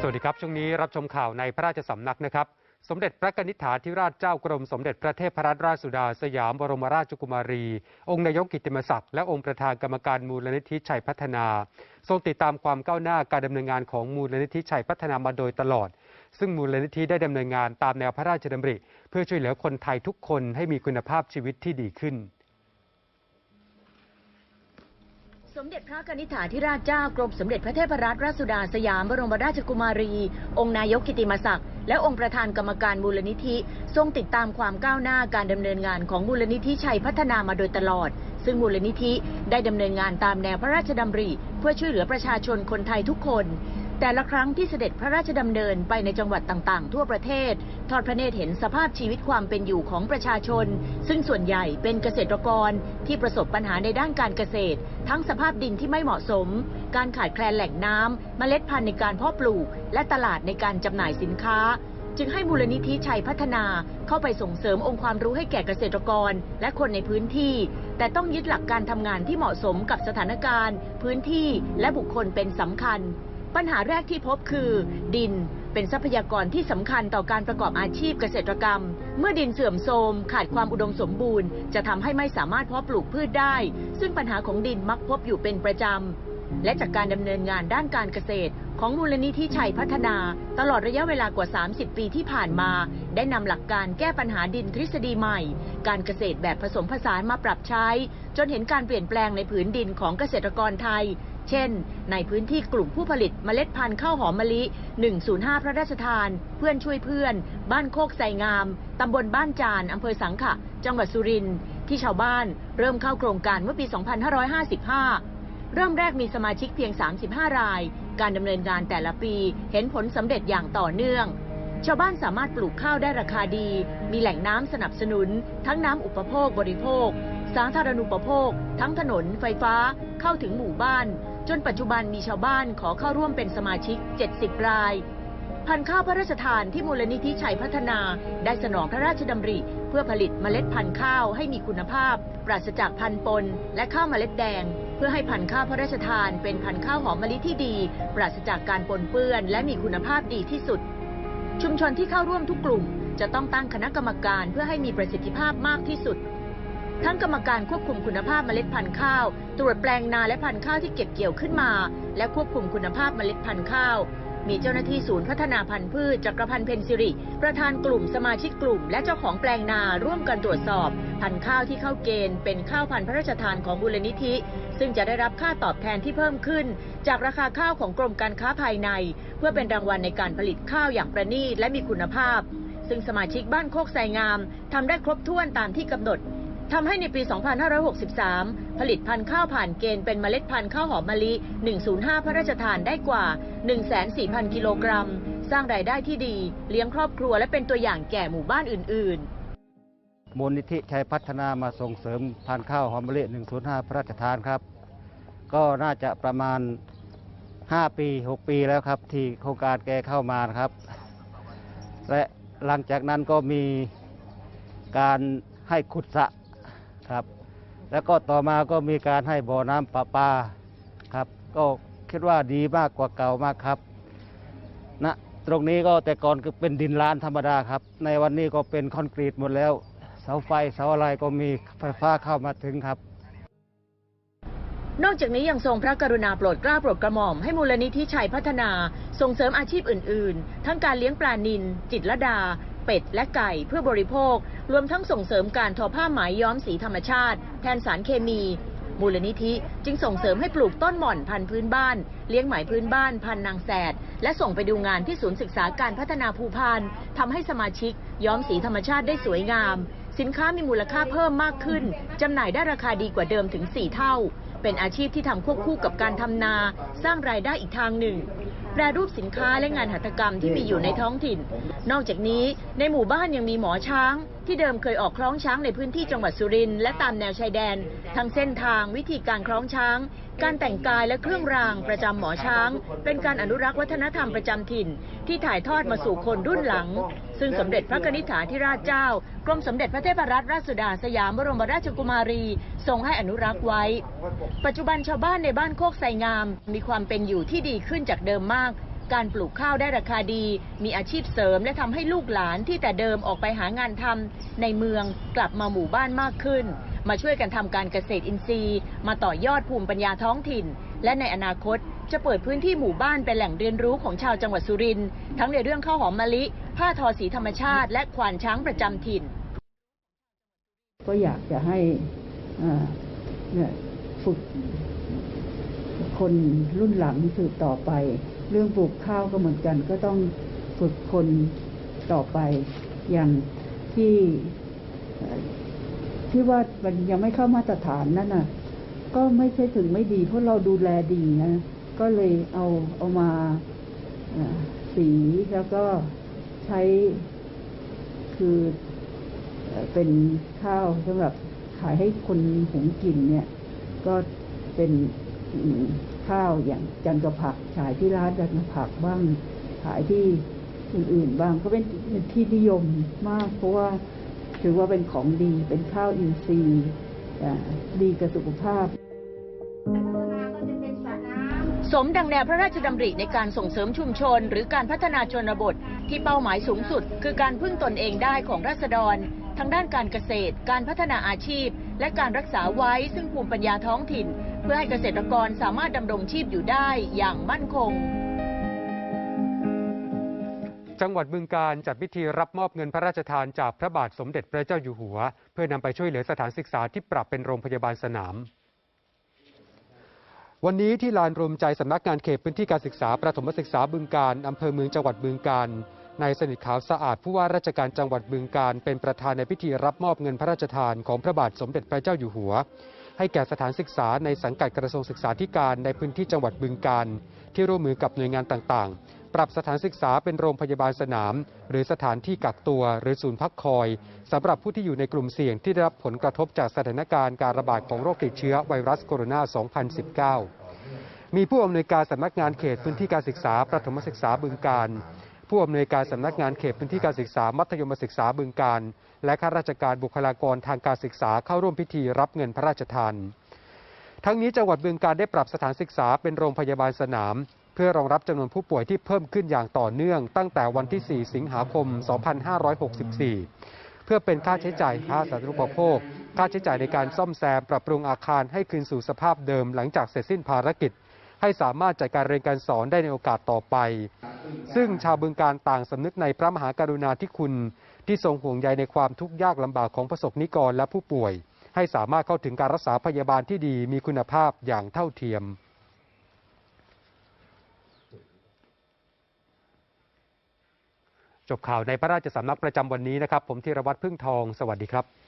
สวัสดีครับ ช่วงนี้รับชมข่าวในพระราชสำนักนะครับ สมเด็จพระกนิษฐาธิราชเจ้ากรมสมเด็จพระเทพรัตนราชสุดาสยามบรมราชกุมารี องค์นายกกิตติมศักดิ์และองค์ประธานกรรมการมูลนิธิชัยพัฒนา ทรงติดตามความก้าวหน้าการดำเนินงานของมูลนิธิชัยพัฒนามาโดยตลอด ซึ่งมูลนิธิได้ดำเนินงานตามแนวพระราชดำริ เพื่อช่วยเหลือคนไทยทุกคนให้มีคุณภาพชีวิตที่ดีขึ้น สมเด็จพระกนิษฐาธิราชเจ้ากรมสมเด็จพระเทพรัตนราชสุดาสยามบรมราชกุมารี องค์นายกกิติมศักดิ์และองค์ประธานกรรมการมูลนิธิ ทรงติดตามความก้าวหน้าการดำเนินงานของมูลนิธิชัยพัฒนามาโดยตลอด ซึ่งมูลนิธิได้ดำเนินงานตามแนวพระราชดำริ เพื่อช่วยเหลือประชาชนคนไทยทุกคน แต่ละครั้งที่เสด็จพระราชดำเนินไปในจังหวัดต่างๆ ทั่วประเทศ ทอดพระเนตรเห็นสภาพชีวิตความเป็นอยู่ของประชาชน ซึ่งส่วนใหญ่เป็นเกษตรกรที่ประสบปัญหาในด้านการเกษตร ทั้งสภาพดินที่ไม่เหมาะสม การขาดแคลนแหล่งน้ำเมล็ดพันธุ์ในการเพาะปลูก และตลาดในการจำหน่ายสินค้า จึงให้มูลนิธิชัยพัฒนาเข้าไปส่งเสริมองค์ความรู้ให้แก่เกษตรกรและคนในพื้นที่ แต่ต้องยึดหลักการทำงานที่เหมาะสมกับสถานการณ์ พื้นที่และบุคคลเป็นสำคัญ ปัญหาแรกที่พบคือ ดินเป็นทรัพยากรที่สำคัญต่อการประกอบอาชีพเกษตรกรรม เมื่อดินเสื่อมโทรมขาดความอุดมสมบูรณ์ จะทำให้ไม่สามารถเพาะปลูกพืชได้ ซึ่งปัญหาของดินมักพบอยู่เป็นประจำ และจากการดำเนินงานด้านการเกษตร ของมูลนิธิชัยพัฒนา ตลอดระยะเวลากว่า 30 ปีที่ผ่านมา ได้นำหลักการแก้ปัญหาดินทฤษฎีใหม่ การเกษตรแบบผสมผสานมาปรับใช้ จนเห็นการเปลี่ยนแปลงในผืนดินของเกษตรกรไทย เช่น ในพื้นที่กลุ่มผู้ผลิตเมล็ดพันธุ์ข้าวหอมมะลิ 105 พระราชทาน เพื่อนช่วยเพื่อน บ้านโคกไสงาม ตำบลบ้านจาน อำเภอสังขะ จังหวัดสุรินทร์ ที่ชาวบ้านเริ่มเข้าโครงการเมื่อปี 2555 เริ่มแรกมีสมาชิกเพียง 35 ราย การดำเนินงานแต่ละปีเห็นผลสำเร็จอย่างต่อเนื่องชาวบ้านสามารถปลูกข้าวได้ราคาดี มีแหล่งน้ำสนับสนุน ทั้งน้ำอุปโภคบริโภค สาธารณูปโภค ทั้งถนน ไฟฟ้า เข้าถึงหมู่บ้าน จนปัจจุบันมีชาวบ้านขอเข้าร่วมเป็นสมาชิก 70 ราย พันธุ์ข้าวพระราชทานที่มูลนิธิชัยพัฒนาได้สนองพระราชดำริ เพื่อผลิตเมล็ดพันธุ์ข้าวให้มีคุณภาพ ปราศจากพันธุ์ปน และข้าวเมล็ดแดง เพื่อให้พันธุ์ข้าวพระราชทาน เป็นพันธุ์ข้าวหอมมะลิที่ดี ปราศจากการปนเปื้อน และมีคุณภาพดีที่สุด ชุมชนที่เข้าร่วมทุกกลุ่ม จะต้องตั้งคณะกรรมการเพื่อให้มีประสิทธิภาพมากที่สุด ทั้งกรรมการควบคุมคุณภาพเมล็ดพันธุ์ข้าว ตรวจแปลงนาและพันธุ์ข้าวที่เก็บเกี่ยวขึ้นมา และควบคุมคุณภาพเมล็ดพันธุ์ข้าว มีเจ้าหน้าที่ศูนย์พัฒนาพันธุ์พืชจักรพันธ์เพนซิริ ประธานกลุ่มสมาชิกกลุ่ม และเจ้าของแปลงนาร่วมกันตรวจสอบ พันธุ์ข้าวที่เข้าเกณฑ์เป็นข้าวพันธุ์พระราชทานของมูลนิธิ ซึ่งจะได้รับค่าตอบแทนที่เพิ่มขึ้น จากราคาข้าวของกรมการค้าภายใน เพื่อเป็นรางวัลในการผลิตข้าวอย่างประณีตและมีคุณภาพ ซึ่งสมาชิกบ้านโคกไซงามทำได้ครบถ้วนตามที่กำหนด ทำให้ในปี 2563 ผลิตพันธุ์ข้าวผ่านเกณฑ์เป็นเมล็ดพันธุ์ข้าวหอมมะลิ 105 พระราชทานได้กว่า 104,000 กิโลกรัม สร้างรายได้ที่ดี เลี้ยงครอบครัวและเป็นตัวอย่างแก่หมู่บ้านอื่น ๆมูลนิธิชัยพัฒนามาส่งเสริมพันธุ์ข้าวหอมมะลิ105 พระราชทานครับ ก็น่าจะประมาณ 5 ปี 6 ปีแล้วครับ ที่โครงการแกเข้ามานะครับ และหลังจากนั้นก็มีการให้ขุดสระ ครับ แล้วก็ต่อมาก็มีการให้บ่อน้ำประปาครับ ก็คิดว่าดีมากกว่าเก่ามากครับนะตรงนี้ก็แต่ก่อนก็เป็นดินล้านธรรมดาครับ ในวันนี้ก็เป็นคอนกรีตหมดแล้ว เสาไฟเสาอะไรก็มีไฟฟ้าเข้ามาถึงครับนอกจากนี้ยังทรงพระกรุณาโปรดเกล้าโปรดกระหม่อมให้มูลนิธิชัยพัฒนา ส่งเสริมอาชีพอื่น ๆ ทั้งการเลี้ยงปลานิลจิตรดา เป็ด และไก่เพื่อบริโภค รวมทั้งส่งเสริมการทอผ้าไหมย้อมสีธรรมชาติ แทนสารเคมี มูลนิธิจึงส่งเสริมให้ปลูกต้นหม่อนพันธุ์พื้นบ้าน เลี้ยงไหมพื้นบ้านพันนางแสด และส่งไปดูงานที่ศูนย์ศึกษาการพัฒนาภูพานทำให้สมาชิก ย้อมสีธรรมชาติได้สวยงาม สินค้ามีมูลค่าเพิ่มมากขึ้นจำหน่ายได้ราคาดีกว่าเดิมถึง 4 เท่า เป็นอาชีพที่ทำควบคู่กับการทำนา สร้างรายได้อีกทางหนึ่ง แปรรูปสินค้าและงานหัตถกรรมที่มีอยู่ในท้องถิ่นนอกจากนี้ในหมู่บ้านยังมีหมอช้างที่เดิมเคยออกคล้องช้างในพื้นที่จังหวัดสุรินทร์และตามแนวชายแดน ทั้งเส้นทางวิธีการคล้องช้าง การแต่งกายและเครื่องรางประจำหมอช้าง เป็นการอนุรักษ์วัฒนธรรมประจำถิ่น ที่ถ่ายทอดมาสู่คนรุ่นหลัง ซึ่งสมเด็จพระนิษฐาธิราชเจ้ากรมสมเด็จพระเทพรัตนราชสุดาสยามบรมราชกุมารีทรงให้อนุรักษ์ไว้ ปัจจุบันชาวบ้านในบ้านโคกไสงาม มีความเป็นอยู่ที่ดีขึ้นจากเดิมมาก การปลูกข้าวได้ราคาดี มีอาชีพเสริมและทำให้ลูกหลานที่แต่เดิมออกไปหางานทำในเมืองกลับมาหมู่บ้านมากขึ้น มาช่วยกันทำการเกษตรอินทรีย์ มาต่อยอดภูมิปัญญาท้องถิ่น และในอนาคตจะเปิดพื้นที่หมู่บ้านเป็นแหล่งเรียนรู้ของชาวจังหวัดสุรินทร์ทั้งในเรื่องข้าวหอมมะลิ ผ้าทอสีธรรมชาติ และควานช้างประจำถิ่น ก็อยากจะให้เนี่ยฝึกคนรุ่นหลังสืบต่อไป เรื่องปลูกข้าวก็เหมือนกัน ก็ต้องฝึกคนต่อไปอย่างที่ที่ว่ามันยังไม่เข้ามาตรฐานนั่นน่ะ ก็ไม่ใช่ถึงไม่ดี เพราะเราดูแลดีนะ ก็เลยเอาเอามาสีแล้วก็ใช้คือเป็นข้าวสำหรับขายให้คนหุงกินเนี่ย ก็เป็น ข้าวอย่างจันกระผักขายที่ร้านจันกระผักบ้างขายที่อื่นๆบ้างก็เป็นที่นิยมมาก เพราะว่าถือว่าเป็นของดีเป็นข้าวอินทรีย์ดีกับสุขภาพสมดังแนวพระราชดำริในการส่งเสริมชุมชน หรือการพัฒนาชนบท ที่เป้าหมายสูงสุด คือการพึ่งตนเองได้ของราษฎร ทางด้านการเกษตร การพัฒนาอาชีพ และการรักษาไว้ซึ่งภูมิปัญญาท้องถิ่น เพื่อให้เกษตรกรสามารถดำรงชีพอยู่ได้อย่างมั่นคงจังหวัดบึงการจัดพิธีรับมอบเงินพระราชทานจากพระบาทสมเด็จพระเจ้าอยู่หัว เพื่อนำไปช่วยเหลือสถานศึกษาที่ปรับเป็นโรงพยาบาลสนาม วันนี้ที่ลานรวมใจสำนักงานเขตพื้นที่การศึกษาประถมศึกษาบึงการอำเภอเมืองจังหวัดบึงการ นายสนิทขาวสะอาดผู้ว่าราชการจังหวัดบึงการเป็นประธานในพิธีรับมอบเงินพระราชทานของพระบาทสมเด็จพระเจ้าอยู่หัว ให้แก่สถานศึกษาในสังกัดกระทรวงศึกษาธิการในพื้นที่จังหวัดบึงการที่ร่วมมือกับหน่วยงานต่างๆ ปรับสถานศึกษาเป็นโรงพยาบาลสนาม หรือสถานที่กักตัวหรือศูนย์พักคอยสำหรับผู้ที่อยู่ในกลุ่มเสี่ยงที่ได้รับผลกระทบจากสถานการณ์การระบาดของโรคติดเชื้อไวรัสโคโรนา 2019 มีผู้อำนวยการสำนักงานเขตพื้นที่การศึกษาประถมศึกษาบึงการ ผู้อำนวยการสำนักงานเขตพื้นที่การศึกษามัธยมศึกษาบึงการ และข้าราชการบุคลากรทางการศึกษาเข้าร่วมพิธีรับเงินพระราชทาน ทั้งนี้จังหวัดบึงการได้ปรับสถานศึกษาเป็นโรงพยาบาลสนาม เพื่อรองรับจำนวนผู้ป่วยที่เพิ่มขึ้นอย่างต่อเนื่อง ตั้งแต่วันที่ 4 สิงหาคม 2564 เพื่อเป็นค่าใช้จ่ายค่าสาธารณูปโภค ค่าใช้จ่ายในการซ่อมแซมปรับปรุงอาคารให้คืนสู่สภาพเดิมหลังจากเสร็จสิ้นภารกิจ ให้สามารถจัดการเรียนการสอนได้ในโอกาสต่อไป ซึ่งชาวบึงการต่างสำนึกในพระมหากรุณาธิคุณ ที่ทรงห่วงใยในความทุกข์ยากลำบากของประสบนิกรและผู้ป่วย ให้สามารถเข้าถึงการรักษาพยาบาลที่ดีมีคุณภาพอย่างเท่าเทียมจบข่าวในพระราชสำนักประจำวันนี้นะครับ ผมธีรวัตรพึ่งทอง สวัสดีครับ